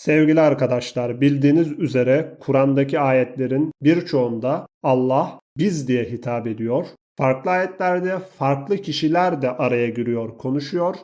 Sevgili arkadaşlar bildiğiniz üzere Kur'an'daki ayetlerin birçoğunda Allah biz diye hitap ediyor. Farklı ayetlerde farklı kişiler de araya giriyor, konuşuyor.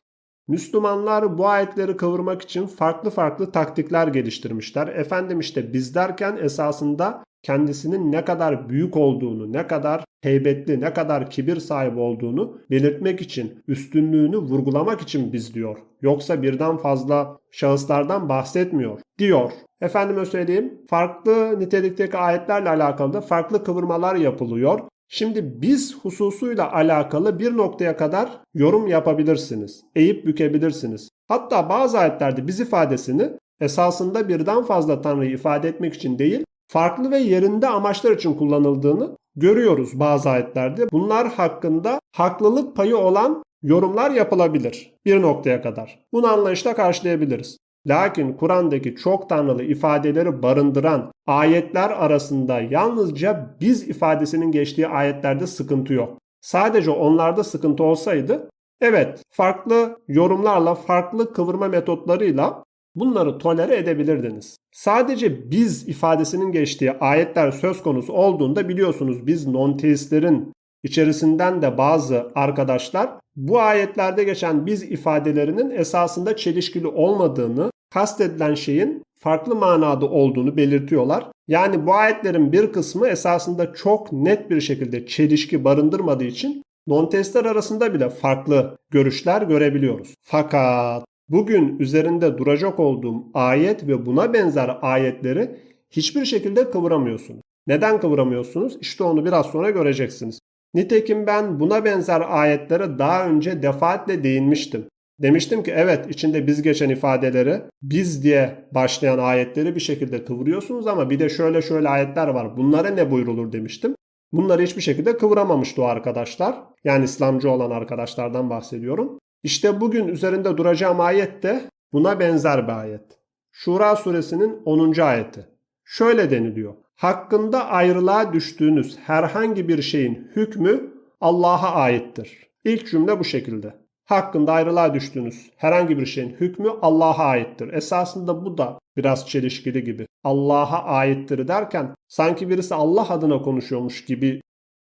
Müslümanlar bu ayetleri kıvırmak için farklı farklı taktikler geliştirmişler. Efendim işte biz derken esasında kendisinin ne kadar büyük olduğunu, ne kadar heybetli, ne kadar kibir sahibi olduğunu belirtmek için, üstünlüğünü vurgulamak için biz diyor. Yoksa birden fazla şahıslardan bahsetmiyor diyor. Efendime söyleyeyim farklı nitelikteki ayetlerle alakalı da farklı kıvırmalar yapılıyor. Şimdi biz hususuyla alakalı bir noktaya kadar yorum yapabilirsiniz. Eğip bükebilirsiniz. Hatta bazı ayetlerde biz ifadesini esasında birden fazla tanrıyı ifade etmek için değil, farklı ve yerinde amaçlar için kullanıldığını görüyoruz bazı ayetlerde. Bunlar hakkında haklılık payı olan yorumlar yapılabilir bir noktaya kadar. Bunu anlayışla karşılayabiliriz. Lakin Kur'an'daki çok tanrılı ifadeleri barındıran ayetler arasında yalnızca biz ifadesinin geçtiği ayetlerde sıkıntı yok. Sadece onlarda sıkıntı olsaydı evet farklı yorumlarla farklı kıvırma metotlarıyla bunları tolere edebilirdiniz. Sadece biz ifadesinin geçtiği ayetler söz konusu olduğunda biliyorsunuz biz non-teistlerin içerisinden de bazı arkadaşlar bu ayetlerde geçen biz ifadelerinin esasında çelişkili olmadığını, kastedilen şeyin farklı manada olduğunu belirtiyorlar. Yani bu ayetlerin bir kısmı esasında çok net bir şekilde çelişki barındırmadığı için non-testler arasında bile farklı görüşler görebiliyoruz. Fakat bugün üzerinde duracak olduğum ayet ve buna benzer ayetleri hiçbir şekilde kıvıramıyorsunuz. Neden kıvıramıyorsunuz? İşte onu biraz sonra göreceksiniz. Nitekim ben buna benzer ayetlere daha önce defaatle değinmiştim. Demiştim ki evet içinde biz geçen ifadeleri biz diye başlayan ayetleri bir şekilde kıvırıyorsunuz ama bir de şöyle şöyle ayetler var. Bunlara ne buyrulur demiştim. Bunları hiçbir şekilde kıvıramamıştı o arkadaşlar. Yani İslamcı olan arkadaşlardan bahsediyorum. İşte bugün üzerinde duracağım ayet de buna benzer bir ayet. Şura suresinin 10. ayeti. Şöyle deniliyor. Hakkında ayrılığa düştüğünüz herhangi bir şeyin hükmü Allah'a aittir. İlk cümle bu şekilde. Hakkında ayrılığa düştüğünüz herhangi bir şeyin hükmü Allah'a aittir. Esasında bu da biraz çelişkili gibi. Allah'a aittir derken sanki birisi Allah adına konuşuyormuş gibi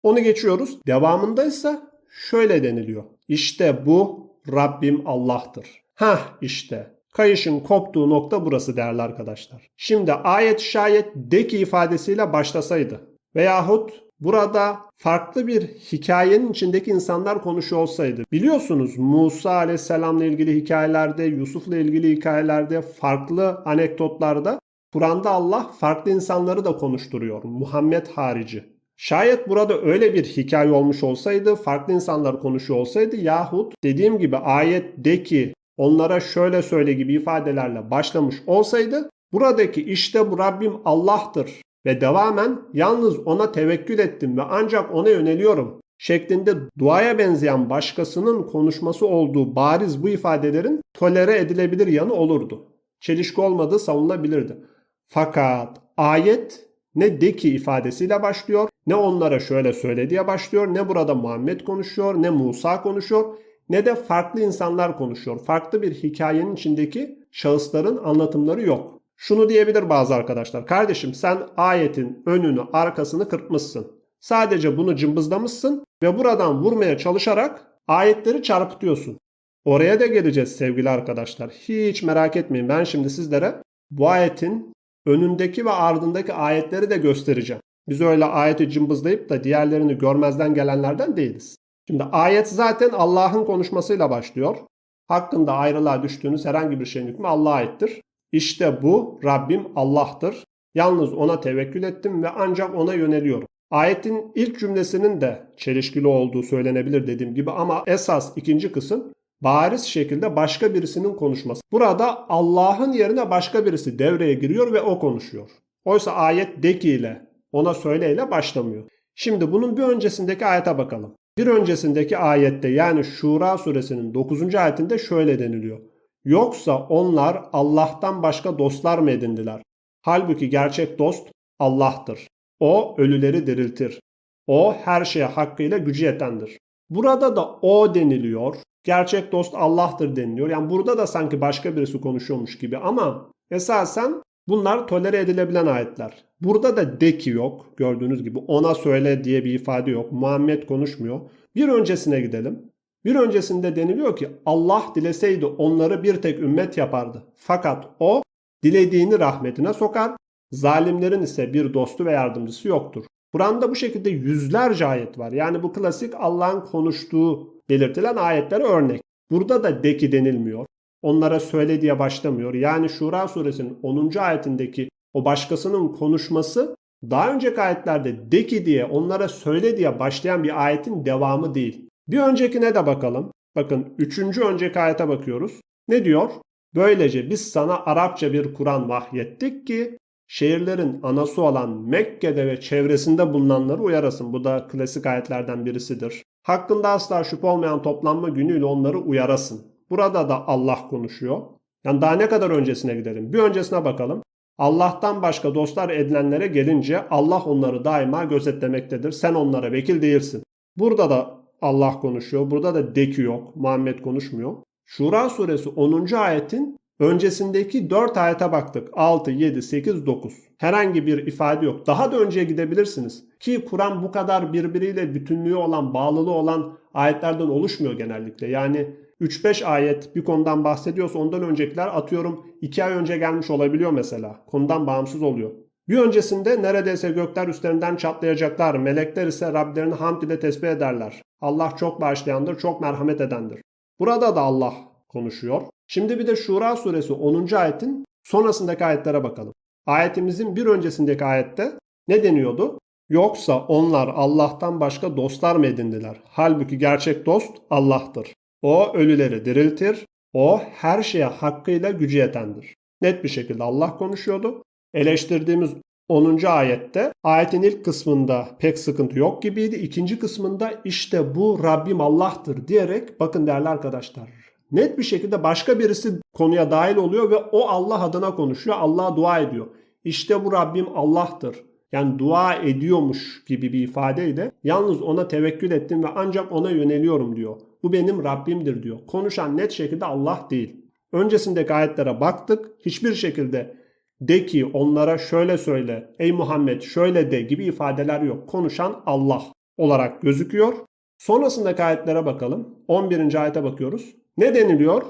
onu geçiyoruz. Devamında ise şöyle deniliyor. İşte bu Rabbim Allah'tır. Hah işte Kayışın koptuğu nokta burası değerli arkadaşlar. Şimdi ayet şayet de ki ifadesiyle başlasaydı veyahut burada farklı bir hikayenin içindeki insanlar konuşuyor olsaydı. Biliyorsunuz Musa aleyhisselamla ilgili hikayelerde, Yusuf'la ilgili hikayelerde, farklı anekdotlarda Kur'an'da Allah farklı insanları da konuşturuyor. Muhammed harici. Şayet burada öyle bir hikaye olmuş olsaydı, farklı insanlar konuşuyor olsaydı yahut dediğim gibi ayet ki onlara şöyle söyle gibi ifadelerle başlamış olsaydı buradaki işte bu Rabbim Allah'tır ve devamen yalnız ona tevekkül ettim ve ancak ona yöneliyorum şeklinde duaya benzeyen başkasının konuşması olduğu bariz bu ifadelerin tolere edilebilir yanı olurdu. Çelişki olmadığı savunulabilirdi. Fakat ayet ne de ki ifadesiyle başlıyor, ne onlara şöyle söyle diye başlıyor, ne burada Muhammed konuşuyor, ne Musa konuşuyor ne de farklı insanlar konuşuyor. Farklı bir hikayenin içindeki şahısların anlatımları yok. Şunu diyebilir bazı arkadaşlar. Kardeşim sen ayetin önünü arkasını kırpmışsın. Sadece bunu cımbızlamışsın ve buradan vurmaya çalışarak ayetleri çarpıtıyorsun. Oraya da geleceğiz sevgili arkadaşlar. Hiç merak etmeyin. Ben şimdi sizlere bu ayetin önündeki ve ardındaki ayetleri de göstereceğim. Biz öyle ayeti cımbızlayıp da diğerlerini görmezden gelenlerden değiliz. Şimdi ayet zaten Allah'ın konuşmasıyla başlıyor. Hakkında ayrılığa düştüğünüz herhangi bir şeyin hükmü Allah'a aittir. İşte bu Rabbim Allah'tır. Yalnız ona tevekkül ettim ve ancak ona yöneliyorum. Ayetin ilk cümlesinin de çelişkili olduğu söylenebilir dediğim gibi ama esas ikinci kısım bariz şekilde başka birisinin konuşması. Burada Allah'ın yerine başka birisi devreye giriyor ve o konuşuyor. Oysa ayet deki ile ona söyleyle başlamıyor. Şimdi bunun bir öncesindeki ayete bakalım. Bir öncesindeki ayette yani Şura suresinin 9. ayetinde şöyle deniliyor. Yoksa onlar Allah'tan başka dostlar mı edindiler? Halbuki gerçek dost Allah'tır. O ölüleri diriltir. O her şeye hakkıyla gücü yetendir. Burada da o deniliyor. Gerçek dost Allah'tır deniliyor. Yani burada da sanki başka birisi konuşuyormuş gibi ama Esasen bunlar tolere edilebilen ayetler. Burada da de ki yok. Gördüğünüz gibi ona söyle diye bir ifade yok. Muhammed konuşmuyor. Bir öncesine gidelim. Bir öncesinde deniliyor ki Allah dileseydi onları bir tek ümmet yapardı. Fakat o dilediğini rahmetine sokar. Zalimlerin ise bir dostu ve yardımcısı yoktur. Kur'an'da bu şekilde yüzlerce ayet var. Yani bu klasik Allah'ın konuştuğu belirtilen ayetlere örnek. Burada da de ki denilmiyor. Onlara söyle diye başlamıyor. Yani Şura suresinin 10. ayetindeki o başkasının konuşması daha önceki ayetlerde de ki diye onlara söyle diye başlayan bir ayetin devamı değil. Bir öncekine de bakalım. Bakın 3. önceki ayete bakıyoruz. Ne diyor? Böylece biz sana Arapça bir Kur'an vahyettik ki şehirlerin anası olan Mekke'de ve çevresinde bulunanları uyarasın. Bu da klasik ayetlerden birisidir. Hakkında asla şüphe olmayan toplanma günüyle onları uyarasın. Burada da Allah konuşuyor. Yani daha ne kadar öncesine gidelim? Bir öncesine bakalım. Allah'tan başka dostlar edilenlere gelince Allah onları daima gözetlemektedir. Sen onlara vekil değilsin. Burada da Allah konuşuyor. Burada da deki yok. Muhammed konuşmuyor. Şura suresi 10. ayetin öncesindeki 4 ayete baktık. 6, 7, 8, 9. Herhangi bir ifade yok. Daha da önceye gidebilirsiniz. Ki Kur'an bu kadar birbiriyle bütünlüğü olan, bağlılığı olan ayetlerden oluşmuyor genellikle. Yani 3-5 ayet bir konudan bahsediyorsa ondan öncekiler atıyorum 2 ay önce gelmiş olabiliyor mesela. Konudan bağımsız oluyor. Bir öncesinde neredeyse gökler üstlerinden çatlayacaklar. Melekler ise Rablerini hamd ile tesbih ederler. Allah çok bağışlayandır, çok merhamet edendir. Burada da Allah konuşuyor. Şimdi bir de Şura suresi 10. ayetin sonrasındaki ayetlere bakalım. Ayetimizin bir öncesindeki ayette ne deniyordu? Yoksa onlar Allah'tan başka dostlar mı edindiler? Halbuki gerçek dost Allah'tır. O ölüleri diriltir. O her şeye hakkıyla gücü yetendir. Net bir şekilde Allah konuşuyordu. Eleştirdiğimiz 10. ayette ayetin ilk kısmında pek sıkıntı yok gibiydi. İkinci kısmında işte bu Rabbim Allah'tır diyerek bakın değerli arkadaşlar net bir şekilde başka birisi konuya dahil oluyor ve o Allah adına konuşuyor. Allah'a dua ediyor. İşte bu Rabbim Allah'tır. Yani dua ediyormuş gibi bir ifadeyle yalnız ona tevekkül ettim ve ancak ona yöneliyorum diyor. Bu benim Rabbimdir diyor. Konuşan net şekilde Allah değil. Öncesindeki ayetlere baktık. Hiçbir şekilde de ki onlara şöyle söyle, ey Muhammed şöyle de gibi ifadeler yok. Konuşan Allah olarak gözüküyor. Sonrasındaki ayetlere bakalım. 11. ayete bakıyoruz. Ne deniliyor?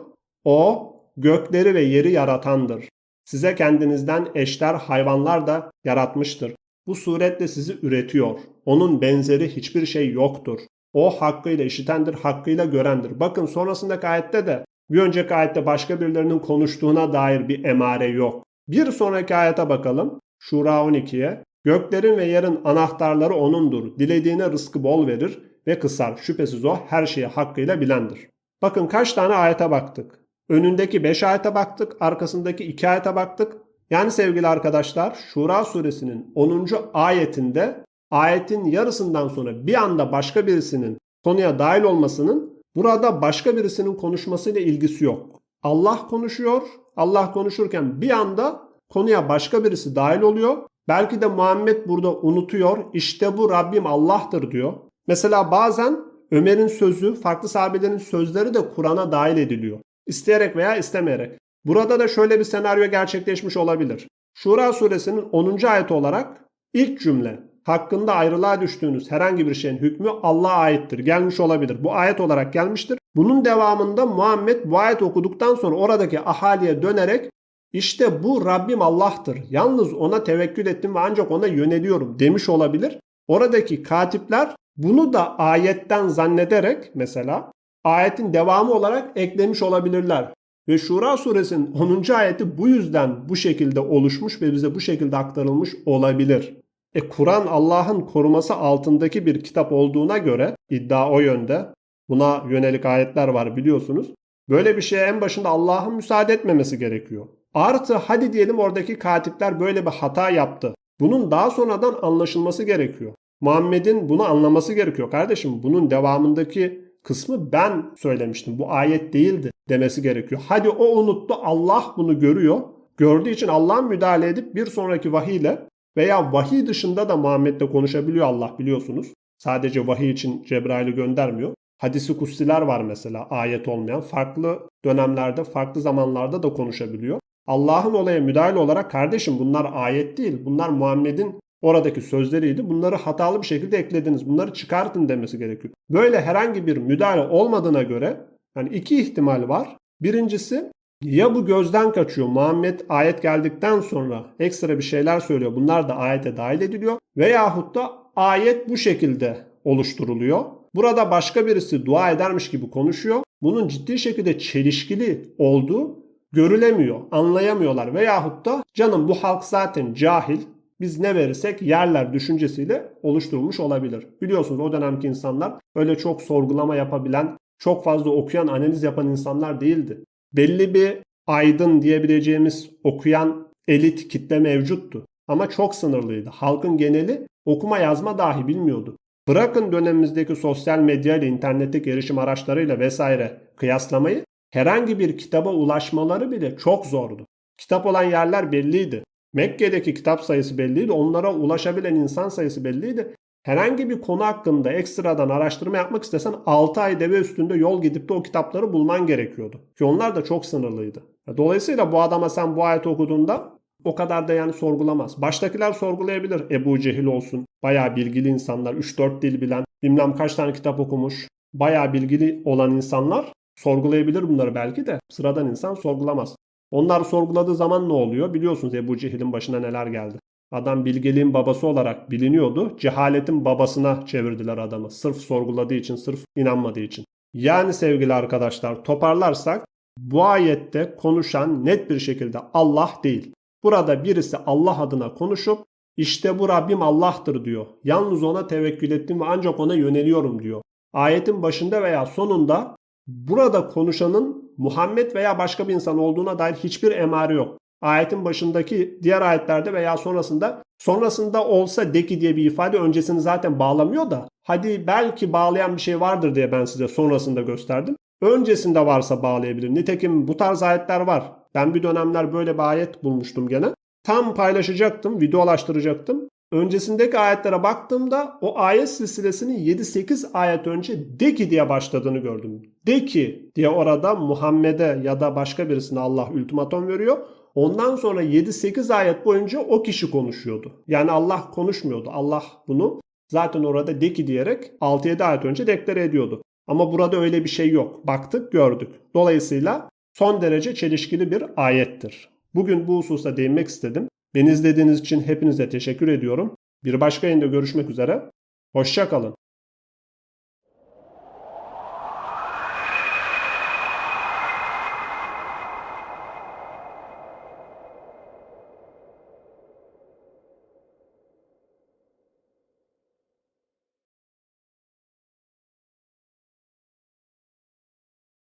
O gökleri ve yeri yaratandır. Size kendinizden eşler hayvanlar da yaratmıştır. Bu suretle sizi üretiyor. Onun benzeri hiçbir şey yoktur. O hakkıyla işitendir, hakkıyla görendir. Bakın sonrasındaki ayette de bir önceki ayette başka birilerinin konuştuğuna dair bir emare yok. Bir sonraki ayete bakalım. Şura 12'ye. Göklerin ve yerin anahtarları O'nundur. Dilediğine rızkı bol verir ve kısar. Şüphesiz O her şeyi hakkıyla bilendir. Bakın kaç tane ayete baktık. Önündeki 5 ayete baktık, arkasındaki 2 ayete baktık. Yani sevgili arkadaşlar Şura suresinin 10. ayetinde ayetin yarısından sonra bir anda başka birisinin konuya dahil olmasının burada başka birisinin konuşmasıyla ilgisi yok. Allah konuşuyor. Allah konuşurken bir anda konuya başka birisi dahil oluyor. Belki de Muhammed burada unutuyor. İşte bu Rabbim Allah'tır diyor. Mesela bazen Ömer'in sözü, farklı sahabelerin sözleri de Kur'an'a dahil ediliyor. İsteyerek veya istemeyerek. Burada da şöyle bir senaryo gerçekleşmiş olabilir. Şura suresinin 10. ayeti olarak ilk cümle hakkında ayrılığa düştüğünüz herhangi bir şeyin hükmü Allah'a aittir. Gelmiş olabilir. Bu ayet olarak gelmiştir. Bunun devamında Muhammed bu ayet okuduktan sonra oradaki ahaliye dönerek işte bu Rabbim Allah'tır. Yalnız ona tevekkül ettim ve ancak ona yöneliyorum demiş olabilir. Oradaki katipler bunu da ayetten zannederek mesela ayetin devamı olarak eklemiş olabilirler. Ve Şura suresinin 10. ayeti bu yüzden bu şekilde oluşmuş ve bize bu şekilde aktarılmış olabilir. E Kur'an Allah'ın koruması altındaki bir kitap olduğuna göre iddia o yönde. Buna yönelik ayetler var biliyorsunuz. Böyle bir şeye en başında Allah'ın müsaade etmemesi gerekiyor. Artı hadi diyelim oradaki katipler böyle bir hata yaptı. Bunun daha sonradan anlaşılması gerekiyor. Muhammed'in bunu anlaması gerekiyor kardeşim. Bunun devamındaki kısmı ben söylemiştim. Bu ayet değildi demesi gerekiyor. Hadi o unuttu. Allah bunu görüyor. Gördüğü için Allah müdahale edip bir sonraki vahiyle veya vahiy dışında da Muhammed'le konuşabiliyor Allah biliyorsunuz. Sadece vahiy için Cebrail'i göndermiyor. Hadisi kutsiler var mesela ayet olmayan. Farklı dönemlerde, farklı zamanlarda da konuşabiliyor. Allah'ın olaya müdahale olarak kardeşim bunlar ayet değil. Bunlar Muhammed'in oradaki sözleriydi. Bunları hatalı bir şekilde eklediniz. Bunları çıkartın demesi gerekiyor. Böyle herhangi bir müdahale olmadığına göre yani iki ihtimal var. Birincisi ya bu gözden kaçıyor. Muhammed ayet geldikten sonra ekstra bir şeyler söylüyor. Bunlar da ayete dahil ediliyor. Veyahut da ayet bu şekilde oluşturuluyor. Burada başka birisi dua edermiş gibi konuşuyor. Bunun ciddi şekilde çelişkili olduğu görülemiyor, anlayamıyorlar. Veyahut da canım bu halk zaten cahil, biz ne verirsek yerler düşüncesiyle oluşturulmuş olabilir. Biliyorsunuz o dönemki insanlar öyle çok sorgulama yapabilen, çok fazla okuyan, analiz yapan insanlar değildi. Belli bir aydın diyebileceğimiz okuyan elit kitle mevcuttu. Ama çok sınırlıydı. Halkın geneli okuma yazma dahi bilmiyordu. Bırakın dönemimizdeki sosyal medya ile internetteki erişim araçlarıyla vesaire kıyaslamayı herhangi bir kitaba ulaşmaları bile çok zordu. Kitap olan yerler belliydi. Mekke'deki kitap sayısı belliydi. Onlara ulaşabilen insan sayısı belliydi. Herhangi bir konu hakkında ekstradan araştırma yapmak istesen 6 ay deve üstünde yol gidip de o kitapları bulman gerekiyordu. Ki onlar da çok sınırlıydı. Dolayısıyla bu adama sen bu ayet okuduğunda o kadar da yani sorgulamaz. Baştakiler sorgulayabilir. Ebu Cehil olsun. Bayağı bilgili insanlar. 3-4 dil bilen. Bilmem kaç tane kitap okumuş. Bayağı bilgili olan insanlar sorgulayabilir bunları belki de. Sıradan insan sorgulamaz. Onlar sorguladığı zaman ne oluyor? Biliyorsunuz Ebu Cehil'in başına neler geldi. Adam bilgeliğin babası olarak biliniyordu. Cehaletin babasına çevirdiler adamı. Sırf sorguladığı için, sırf inanmadığı için. Yani sevgili arkadaşlar toparlarsak bu ayette konuşan net bir şekilde Allah değil. Burada birisi Allah adına konuşup işte bu Rabbim Allah'tır diyor. Yalnız ona tevekkül ettim ve ancak ona yöneliyorum diyor. Ayetin başında veya sonunda burada konuşanın Muhammed veya başka bir insan olduğuna dair hiçbir emare yok. Ayetin başındaki diğer ayetlerde veya sonrasında sonrasında olsa de ki diye bir ifade öncesini zaten bağlamıyor da hadi belki bağlayan bir şey vardır diye ben size sonrasında gösterdim. Öncesinde varsa bağlayabilir. Nitekim bu tarz ayetler var. Ben bir dönemler böyle bir ayet bulmuştum gene. Tam paylaşacaktım, videolaştıracaktım. Öncesindeki ayetlere baktığımda o ayet silsilesinin 7-8 ayet önce de ki diye başladığını gördüm. De ki diye orada Muhammed'e ya da başka birisine Allah ultimatom veriyor. Ondan sonra 7-8 ayet boyunca o kişi konuşuyordu. Yani Allah konuşmuyordu. Allah bunu zaten orada de ki diyerek 6-7 ayet önce deklare ediyordu. Ama burada öyle bir şey yok. Baktık gördük. Dolayısıyla son derece çelişkili bir ayettir. Bugün bu hususa değinmek istedim. Beni izlediğiniz için hepinize teşekkür ediyorum. Bir başka yayında görüşmek üzere. Hoşçakalın.